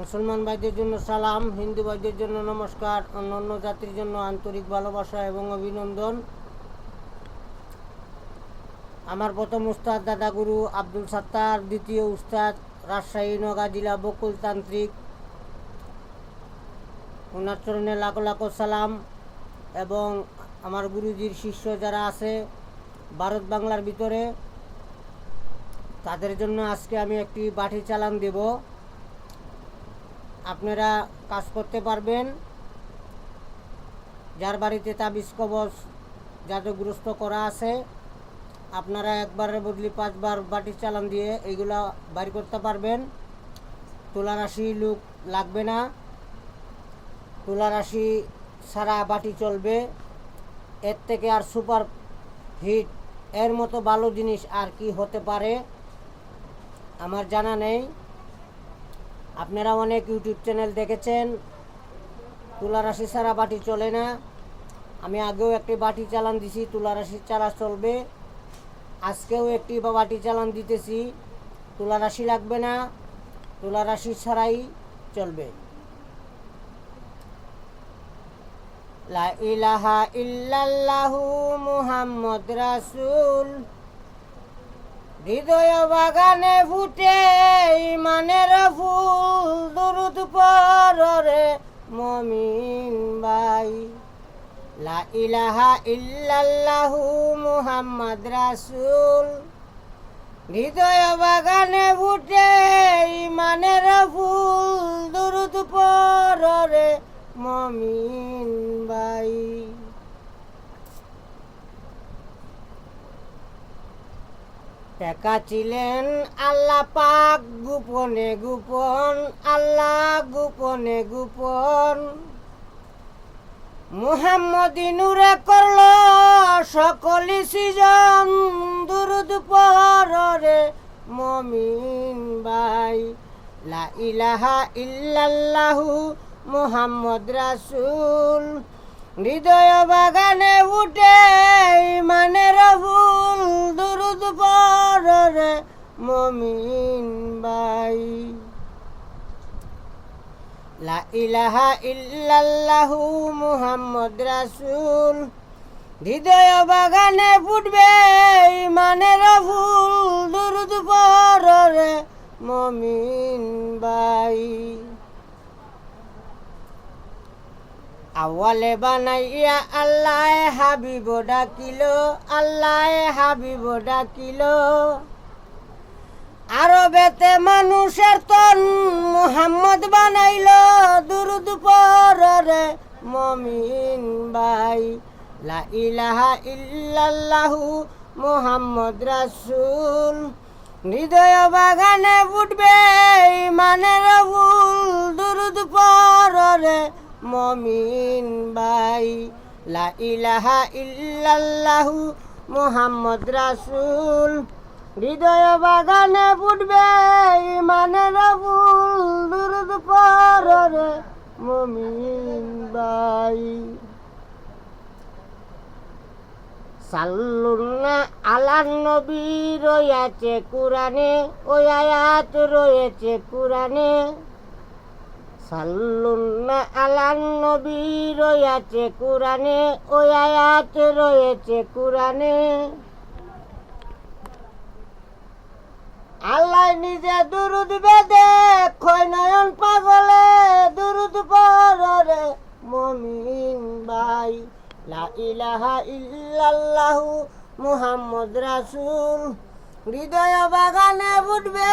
মুসলমান ভাইদের জন্য সালাম হিন্দু ভাইদের জন্য নমস্কার অন্য অন্য জাতির জন্য আন্তরিক ভালোবাসা এবং অভিনন্দন। আমার প্রথম উস্তাদ দাদাগুরু আব্দুল সাত্তার, দ্বিতীয় উস্তাদ রাজশাহী নগা জেলা বকুলতান্ত্রিক ওনার চরণে লাখো লাখো সালাম এবং আমার গুরুজির শিষ্য যারা আছে ভারত বাংলার ভিতরে, তাদের জন্য আজকে আমি একটি বাটি চালান দেব। আপনারা কাজ করতে পারবেন। যার বাড়িতে তাবিজ কবচ জাদুগ্রস্ত করা আছে, আপনারা একবারের বদলি পাঁচবার বাটি চালান দিয়ে এইগুলা বাড়ি করতে পারবেন। তুলা রাশি লুক লাগবে না। তুলা রাশি সারা বাটি চলবে। এর থেকে আর সুপার হিট, এর মতো ভালো জিনিস আর কি হতে পারে, আমার জানা নেই। আপনারা অনেক ইউটিউব চ্যানেল দেখেছেন। তুলা রাশি ছাড়া বাটি চলে না। আমি আগেও একটি বাটি চালান দিছি তুলা রাশি ছাড়া চলবে। আজকেও একটি বাটি চালান দিতেছি। তুলা রাশি লাগবে না তুলা রাশি ছাড়াই চলবে। লা ইলাহা ইল্লাল্লাহু মুহাম্মদ রাসূল। হৃদয় বাগানে ফুটে, ইমানের ফুল দুরুদ পরে মমিন বাই লা ইলাহা ইল্লাল্লাহু মুহাম্মদ রাসূল। হৃদয় বাগানে ফুটে, ইমানের ফুল দুরুদ পরে মমিন বাই টেকা ছিলেন আল্লাহ পাক গোপনে গোপন, আল্লাহ গোপনে গোপন। মুহাম্মদিনুরে করল সকলি সিজন, দুরুদ পরে মমিন বাই লা ইলাহা ইল্লাল্লাহু মুহাম্মদ রাসূল। হৃদয় বাগানে উঠে ইমানের ফুল দুরুদ পরে মমিন বাই। লা ইলাহা ইল্লাল্লাহু মুহাম্মদ রাসূল। হৃদয় বাগানে ফুটবে ইমানের ফুল দুরুদ পরে মমিন বাই। আওয়ালে বানাইয়া আল্লাহ হাবিব ডাকিল, আল্লাহ হাবিব ডাকিল। আরবেতে মানুষের তন মুহাম্মদ বানাইল, দুরুদ পরে মমিন বাই লা ইলাহা ইল্লাল্লাহু মুহাম্মদ রাসূল। হৃদয় বাগানে ইমানের ফুল দুরুদ পরে মমিন বাই লা ইলাহা ইল্লাল্লাহু মুহাম্মদ রাসূল। হৃদয় বাগানে ফুটবে ইমানের ফুল দুরুদ পরে মমিন বাই সাল্লুন্না আলান নবী রয়েছে কুরানে ওই আয়াত রয়েছে কুরানে সাল্লুন্না আলান নবী রয়েছে কুরানে ওই আয়াত রয়েছে কুরানে আল্লাহ নিজে দুরুদ বেদে খয় নয়ন পাগলে, দুরুদ পরে মমিন ভাই। লা ইলাহা ইল্লাল্লাহু মুহাম্মদ রাসূল। হৃদয় বাগানে ফুটবে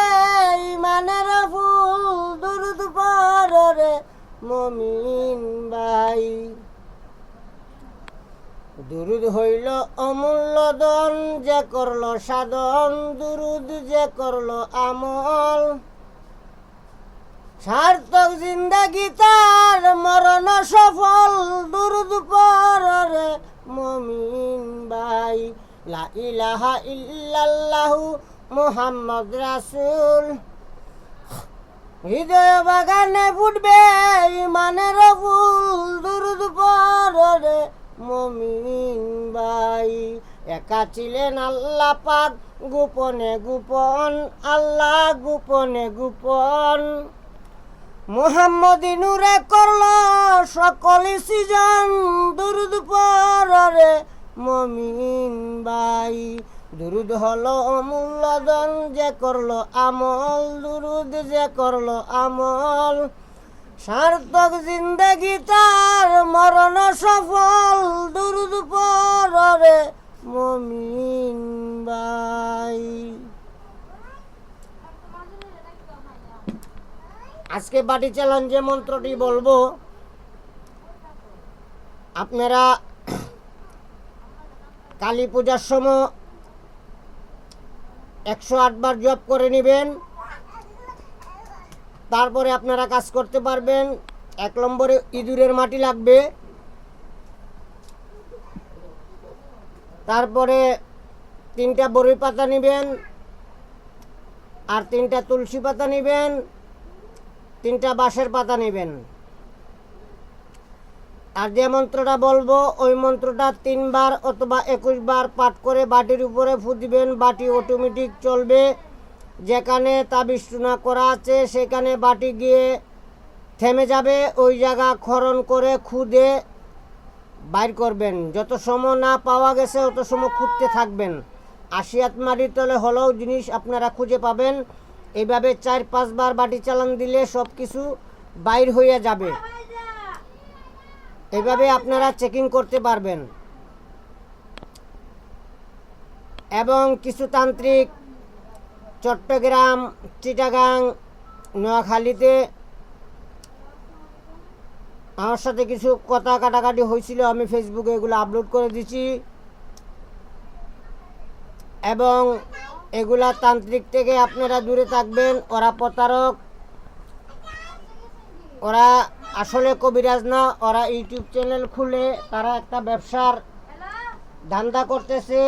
ইমানের ফুল দুরুদ পরে মমিন ভাই। দুরুদ হইল অমূল্য দন যে করল সাধন, দুরুদ যে করল আমল। সার্থক জিন্দাগি তার মরণ সফল, দুরুদ পরে মমিন ভাই। লা ইলাহা ইল্লাল্লাহু মুহাম্মদ রাসূল। হৃদয় বাগানে ফুটবে ইমানের ফুল, দুরুদ পরে মমিন ভাই। একা ছিলেন আল্লাহ পাক, গোপনে গোপন, আল্লাহ গোপনে গোপন। মোহাম্মদ নূরে করল সকল সিজন, দুরুদ পরে মমিন বাই দুরুদ হলো অমূল্যদন যে করল আমল। দুরুদ যে করল আমল। সার্থক জিন্দগি তার মরণ সফল। দুরুদ পরে মমিন বাই আজকে বাটি যে মন্ত্রটি বলব। আপনারা কালী পূজার সময় একশো আটবার জব করে নেবেন। তারপরে আপনারা কাজ করতে পারবেন। এক নম্বরে ইঁদুরের মাটি লাগবে। তারপরে তিনটা বড়ি পাতা নেবেন আর তিনটা তুলসী পাতা নেবেন। তিনটা বাঁশের পাতা নেবেন। আর যে মন্ত্রটা বলব, ওই মন্ত্রটা তিনবার অথবা একুশ বার পাঠ করে বাটির উপরে ফু দিবেন বাটি অটোমেটিক চলবে। যেখানে তাবিজ টুনা করা আছে, সেখানে বাটি গিয়ে থেমে যাবে, ওই জায়গা খরণ করে খুদে বাইর করবেন। যত সময় না পাওয়া গেছে, অত সময় খুঁজতে থাকবেন। আশিয়াত মাটির তলে হলেও জিনিস আপনারা খুঁজে পাবেন। এইভাবে চার পাঁচবার বাটি চালান দিলে সব কিছু বাইর হয়ে যাবে। এইভাবে আপনারা চেকিং করতে পারবেন। এবং কিছু তান্ত্রিক চট্টগ্রাম, চিটাগাং, নোয়াখালীতে আমার সাথে কিছু কথা কাটাকাটি হয়েছিল, আমি ফেসবুকে এগুলো আপলোড করে দিছি এবং এগুলা তান্ত্রিক থেকে আপনারা দূরে থাকবেন, ওরা প্রতারক, ওরা আসলে কবিরাজ না, ওরা ইউটিউব চ্যানেল খুলে, তারা একটা ব্যবসার ধান্দা করতেছে।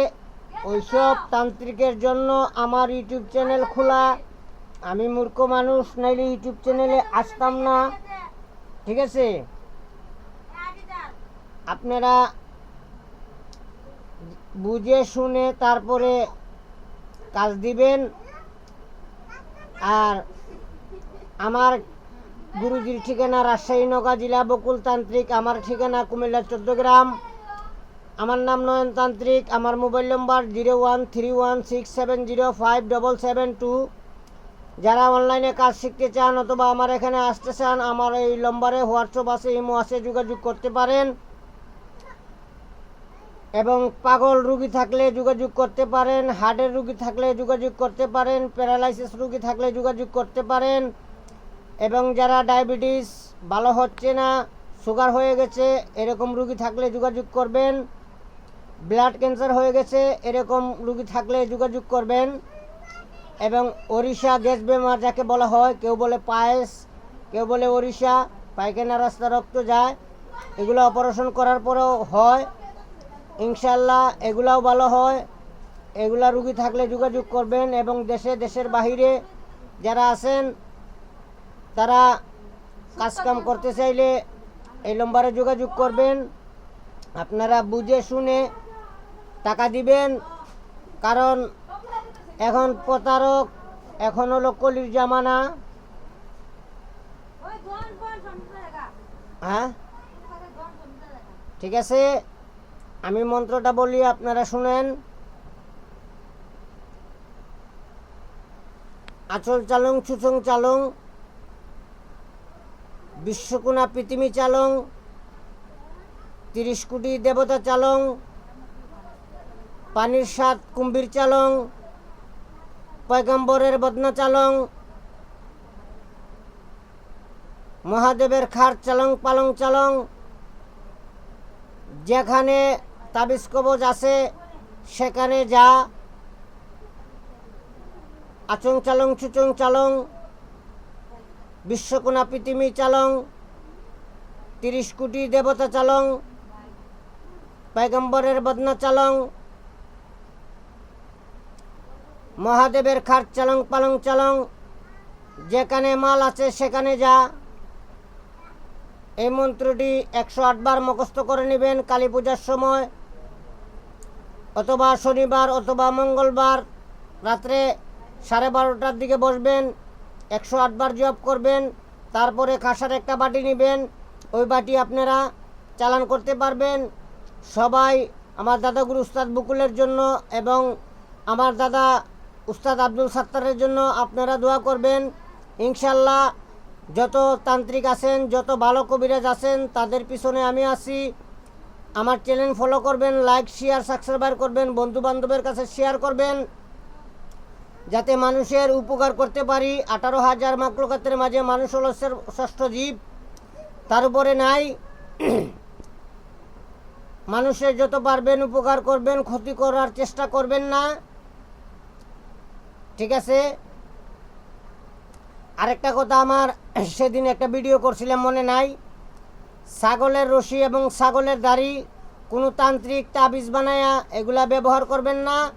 ওইসব তান্ত্রিকের জন্য আমার ইউটিউব চ্যানেল খোলা। আমি মূর্খ মানুষ, নাইলে ইউটিউব চ্যানেলে আসতাম না। ঠিক আছে? আপনারা বুঝে, শুনে, তারপরে কাজ দিবেন। আর আমার গুরুজির ঠিকানা রাজশাহী, নগা জেলা বকুলতান্ত্রিক, আমার ঠিকানা কুমিল্লা চোদ্দ গ্রাম আমার নাম নয়ন তান্ত্রিক আমার mobile number zero one three one six seven zero five double seven two. যারা অনলাইনে কাজ শিখতে চান অথবা আমার এখানে আসতে চান, আমার এই নম্বরে হোয়াটসঅ্যাপ আছে, ইমো আছে, যোগাযোগ করতে পারেন। এবং পাগল রুগী থাকলে যোগাযোগ করতে পারেন, হার্টের রুগী থাকলে যোগাযোগ করতে পারেন, প্যারালাইসিস রুগী থাকলে যোগাযোগ করতে পারেন। এবং যারা ডায়াবেটিস, ভালো হচ্ছে না, সুগার হয়ে গেছে, এরকম রুগী থাকলে যোগাযোগ করবেন। ব্লাড ক্যান্সার হয়ে গেছে, এরকম রুগী থাকলে যোগাযোগ করবেন। এবং ওড়িশা গ্যাস বেমার যাকে বলা হয়, কেউ বলে পায়েস, কেউ বলে ওড়িশা, পায়খানা রাস্তা রক্ত যায়, এগুলো অপারেশন করার পরেও হয়। ইনশাল্লাহ এগুলাও ভালো হয়। এগুলা রুগী থাকলে যোগাযোগ করবেন এবং দেশে, দেশের বাহিরে যারা আছেন তারা কাজকাম করতে চাইলে এই নম্বরে যোগাযোগ করবেন। আপনারা বুঝে শুনে টাকা দিবেন। কারণ এখন প্রতারক, এখন হলো কলির জামানা। হ্যাঁ? ঠিক আছে? আমি মন্ত্রটা বলি, আপনারা শুনেন। আচল চালং ছুচং চালং। বিশ্বকুনা পৃথিবী চালং, তিরিশ কোটি দেবতা চালং, পানির সাত কুম্ভীর চালং, পয়গম্বরের বদনা চালং, মহাদেবের খার চালং পালং চালং, যেখানে তাবিজ কবজ আছে, সেখানে যা আচং চালং চুচং চালং বিশ্বকোনা পৃথিবী চালং, তিরিশ কোটি দেবতা চালং, পয়গম্বরের বদনা চালং, মহাদেবের খাট চালং, পালং চালং, যেখানে মাল আছে সেখানে যা। এই মন্ত্রটি একশো আটবার মুখস্থ করে নেবেন কালী পূজার সময়, অথবা শনিবার অথবা মঙ্গলবার, রাত্রে সাড়ে বারোটার দিকে বসবেন। একশো আটবার জব করবেন, তারপরে কাঁসার একটা বাটি নেবেন, ওই বাটি আপনারা চালান করতে পারবেন। সবাই আমার দাদাগুরু উস্তাদ বকুলের জন্য এবং আমার দাদা উস্তাদ আব্দুল সাত্তারের জন্য আপনারা দোয়া করবেন। ইনশাল্লাহ যত তান্ত্রিক আছেন, যত ভালো কবিরাজ আছেন, তাদের পিছনে আমি আছি। আমার চ্যানেল ফলো করবেন লাইক শেয়ার সাবস্ক্রাইব করবেন বন্ধু বান্ধবের কাছে শেয়ার করবেন। যাতে মানুষের উপকার করতে পারি। আঠারো হাজার মাকলকাতের মাঝে মানুষ হল ষষ্ঠ জীব। তার উপরে নাই। মানুষের যত পারবেন উপকার করবেন, ক্ষতি করার চেষ্টা করবেন না। ঠিক আছে? আরেকটা কথা আমার, সেদিন একটা ভিডিও করছিলাম, মনে নাই? ছাগলের রশি এবং ছাগলের দাড়ি, কোনো তান্ত্রিক তাবিজ বানায়া এগুলা ব্যবহার করবেন না।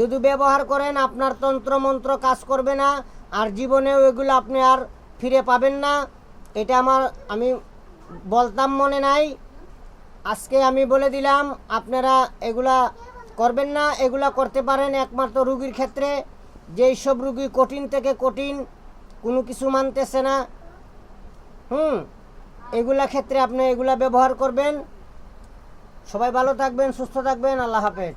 যদি ব্যবহার করেন, আপনার তন্ত্র মন্ত্র কাজ করবে না, আর জীবনেও এগুলো আপনি আর ফিরে পাবেন না। এটা আমার, আমি বলতাম মনে নাই। আজকে আমি বলে দিলাম, আপনারা এগুলা করবেন না, এগুলা করতে পারেন একমাত্র রুগীর ক্ষেত্রে। যেই সব রুগী কঠিন থেকে কঠিন, কোনো কিছু মানতেছে না। হুম, এগুলা ক্ষেত্রে আপনি এগুলা ব্যবহার করবেন। সবাই ভালো থাকবেন, সুস্থ থাকবেন, আল্লাহ হাফেজ।